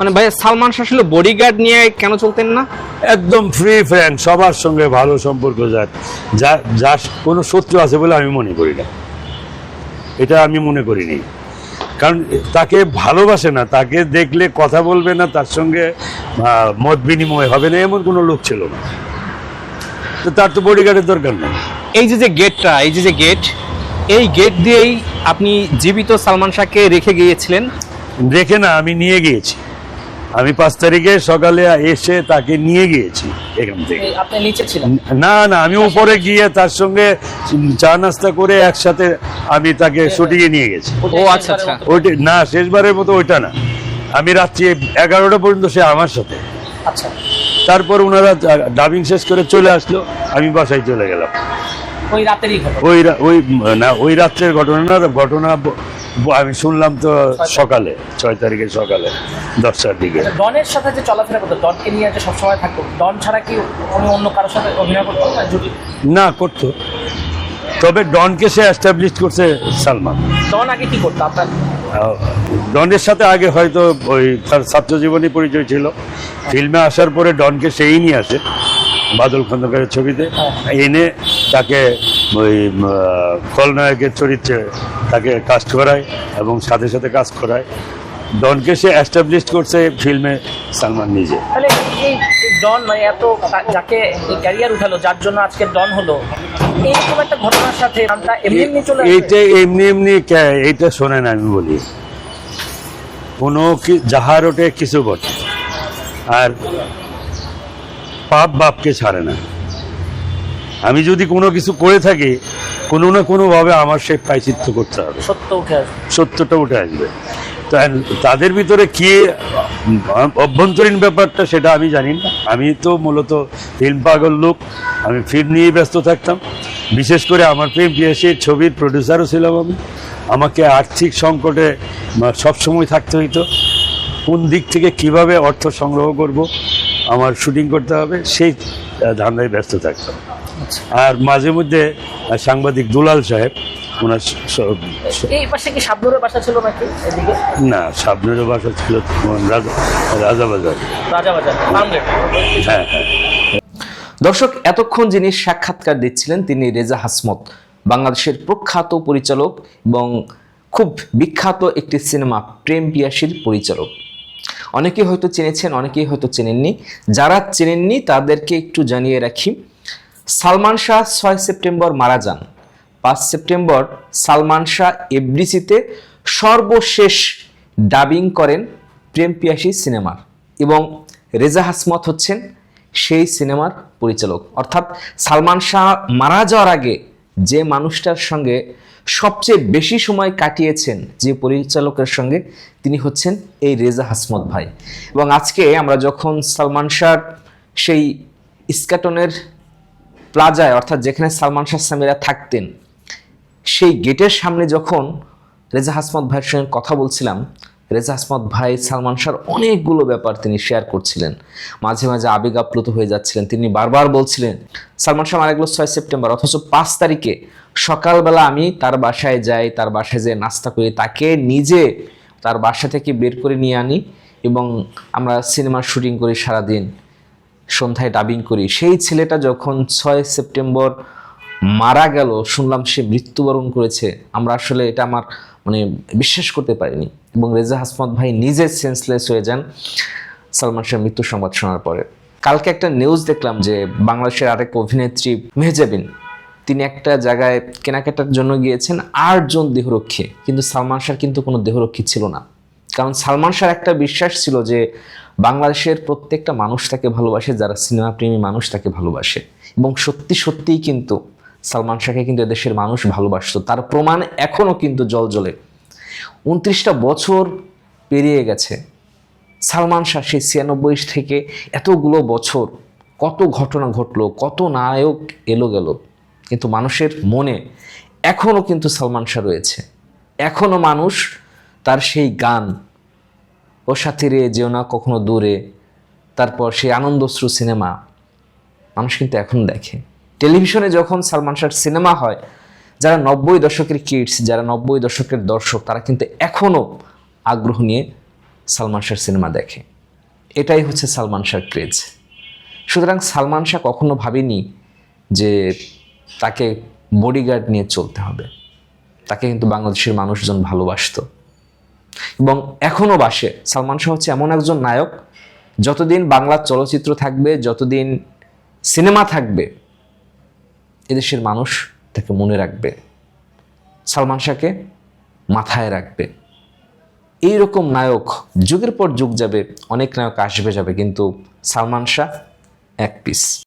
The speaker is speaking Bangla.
মানে ভাই সালমান শাহ আসলে বডিগার্ড নিয়ে কেন চলতেন না? একদম ফ্রি ফ্র্যাঙ্ক সবার সঙ্গে ভালো সম্পর্ক যার যা যার কোনো শত্রু আছে বলে আমি মনে করি না। এটা আমি মনে করিনি কারণ তাকে ভালোবাসে না তাকে দেখলে কথা বলবে না তার সঙ্গে মত বিনিময় হবে না এমন কোনো লোক ছিল না। তো তার তো বডিগার্ডের দরকার নেই। এই যে যে গেটটা এই যে যে গেট এই গেট দিয়েই আপনি জীবিত সালমান শাহকে রেখে গিয়েছিলেন? রেখে না আমি নিয়ে গিয়েছি। আমি পাঁচ তারিখে সকালে এসে তাকে নিয়ে গিয়েছি এখান থেকে। আপনি নিচে ছিলেন? না না আমি উপরে গিয়ে তার সঙ্গে চা নাস্তা করে একসাথে আমি তাকে শুটিংয়ে নিয়ে গেছি। ও আচ্ছা আচ্ছা। ওইটা না শেষবারের মতো ওইটা না। আমি রাত্রি এগারোটা পর্যন্ত সে আমার সাথে। আচ্ছা। তারপর ওনারা ডাবিং শেষ করে চলে আসলো আমি বাসায় চলে গেলাম। ওই রাতেরই ঘটনা। ওই ওই না ওই রাত্রের ঘটনা না ঘটনা আমি শুনলাম তো সকালে ছয় তারিখে সকালে দশটার দিকে। ডনের সাথে যে চলাফেরা করতো ডনকে নিয়ে যে সবসময় থাকতো ডন ছাড়া কি উনি অন্য কারোর সাথে অভিনয় করতো না করতো। তবে ডনকে সে এস্টাবলিশ করছে সালমান। ডন আগে কি করতো আপনার? ডনের সাথে আগে হয়তো ওই তার ছাত্র জীবনী পরিচয় ছিল। ফিল্মে আসার পরে ডনকে সেই নিয়ে আসে বাদল খন্দকারের ছবিতে। এনে তাকে ওই খলনায়কের চরিত্রে তাকে কাজ করায় এবং সাথে সাথে কাজ করায়। ডনকে সে অ্যাস্টাবলিশ করছে ফিল্মে সালমান নিজে। ডন মানে এত যাকে ক্যারিয়ার উঠালো যার জন্য আজকে ডন হলো এইরকম একটা ঘটনার সাথে এমনি এমনি চলে এইটা এমনি এমনি এইটা শোনেন আমি বলি কোনো কি যাহার ওঠে কিছু ঘটে আর পাপ বাপকে ছাড়ে না। আমি যদি কোনো কিছু করে থাকি কোনো না কোনোভাবে আমার সে প্রায়চিত্ত করতে হবে। সত্য উঠে আসবে। সত্যটা উঠে আসবে। তো তাদের ভিতরে কি অভ্যন্তরীণ ব্যাপারটা সেটা আমি জানি না। আমি তো মূলত ফিল্ম পাগল লোক। আমি ফিল্ম নিয়েই ব্যস্ত থাকতাম। বিশেষ করে আমার প্রেম পিয়াসির ছবির প্রডিউসারও ছিলাম আমি। আমাকে আর্থিক সংকটে সবসময় থাকতে হইতো। কোন দিক থেকে কীভাবে অর্থ সংগ্রহ করব আমার শুটিং করতে হবে সেই ধান্দায় ব্যস্ত থাকতাম। আর মাঝে মধ্যে সাংবাদিক দুলাল সাহেব ওনার স- স- এই পাশে কি সাবনুরের বাসা ছিল নাকি এদিকে? না সাবনুরের বাসা ছিল রাজাবাজার রাজাবাজার হ্যাঁ হ্যাঁ। দর্শক এতক্ষণ যিনি সাক্ষাৎকার দিচ্ছিলেন তিনি রেজা হাসমত বাংলাদেশের প্রখ্যাত পরিচালক এবং খুব বিখ্যাত একটি সিনেমা প্রেম পিয়াসীর পরিচালক। অনেকেই হয়তো চিনেছেন অনেকেই হয়তো চেনেননি। যারা চেনেননি তাদেরকে একটু জানিয়ে রাখি। সালমান শাহ ছয় সেপ্টেম্বর মারা যান। পাঁচ সেপ্টেম্বর সালমান শাহ এফডিসিতে সর্বশেষ ডাবিং করেন প্রেম পিয়াসী সিনেমার এবং রেজা হাসমত হচ্ছেন সেই সিনেমার পরিচালক। অর্থাৎ সালমান শাহ মারা যাওয়ার আগে যে মানুষটার সঙ্গে সবচেয়ে বেশি সময় কাটিয়েছেন যে পরিচালকের সঙ্গে তিনি হচ্ছেন এই রেজা হাসমত ভাই। এবং আজকে আমরা যখন সালমান শাহর সেই ইস্কাটনের প্লাজায়, অর্থাৎ যেখানে সালমান শাহ সামিরা থাকতেন, সেই গেটের সামনে যখন রেজা হাসমত ভাইয়ের সঙ্গে কথা বলছিলাম, রেজা হাসমত ভাই সালমান শাহর অনেকগুলো ব্যাপার তিনি শেয়ার করছিলেন। মাঝে মাঝে আবেগ আপ্লুত হয়ে যাচ্ছিলেন। তিনি বারবার বলছিলেন, সালমান শাহ মারা গেল ছয় সেপ্টেম্বর, অথচ পাঁচ তারিখে সকালবেলা আমি তার বাসায় যাই, তার বাসায় যেয়ে নাস্তা করি, তাকে নিজে তার বাসা থেকে বের করে নিয়ে আনি এবং আমরা সিনেমার শুটিং করি সারাদিন। সন্ধ্যায় ডাবিং করি। সেই ছেলেটা যখন ছয় সেপ্টেম্বর মারা গেল, শুনলাম সে মৃত্যুবরণ করেছে। আমরা আসলে এটা আমার মানে বিশ্বাস করতে পারিনি। এবং রেজা হাসমত ভাই নিজে সেন্সলেস হয়ে যান সালমান শাহের মৃত্যু সংবাদ শোনার পরে। কালকে একটা নিউজ দেখলাম যে বাংলাদেশের আরেক অভিনেত্রী মেহজাবিন তিনি একটা জায়গায় কেনাকাটার জন্য গিয়েছেন আটজন দেহরক্ষী। কিন্তু সালমান শাহর কিন্তু কোনো দেহরক্ষী ছিল না। কারণ সালমান শাহর একটা বিশ্বাস ছিল যে বাংলাদেশের প্রত্যেকটা মানুষ তাকে ভালোবাসে, যারা সিনেমা প্রেমী মানুষ তাকে ভালোবাসে। এবং সত্যি সত্যিই কিন্তু সালমান শাহকে কিন্তু এদেশের মানুষ ভালোবাসত। তার প্রমাণ এখনও কিন্তু জল জ্বলে উনত্রিশটা বছর পেরিয়ে গেছে। সালমান শাহ সেই ছিয়ানব্বই থেকে এতগুলো বছর কত ঘটনা ঘটলো, কত নায়ক এলো গেল। কিন্তু মানুষের মনে এখনও কিন্তু সালমান শাহ রয়েছে। এখনও মানুষ তার সেই গান ও সাথে রে যেও না কখনো দূরে। তারপর সেই আনন্দশ্রু সিনেমা মানুষ কিন্তু এখন দেখে। টেলিভিশনে যখন সালমান শাহর সিনেমা হয়, যারা নব্বই দশকের কিডস যারা নব্বই দশকের দর্শক, তারা কিন্তু এখনও আগ্রহ নিয়ে সালমান শাহর সিনেমা দেখে। এটাই হচ্ছে সালমান শাহর ক্রেজ সুতরাং সালমান শাহ কখনো ভাবেনি যে তাকে বডিগার্ড নিয়ে চলতে হবে। তাকে কিন্তু বাংলাদেশের মানুষজন ভালোবাসতো। এবং এখনও বাসে। সালমান শাহ হচ্ছে এমন একজন নায়ক, যতদিন বাংলা চলচ্চিত্র থাকবে, যতদিন সিনেমা থাকবে, এদেশের মানুষ তাকে মনে রাখবে, সালমান শাহকে মাথায় রাখবে। এই রকম নায়ক যুগের পর যুগ যাবে, অনেক নায়ক আসবে, যাবে, কিন্তু সালমান শাহ এক পিস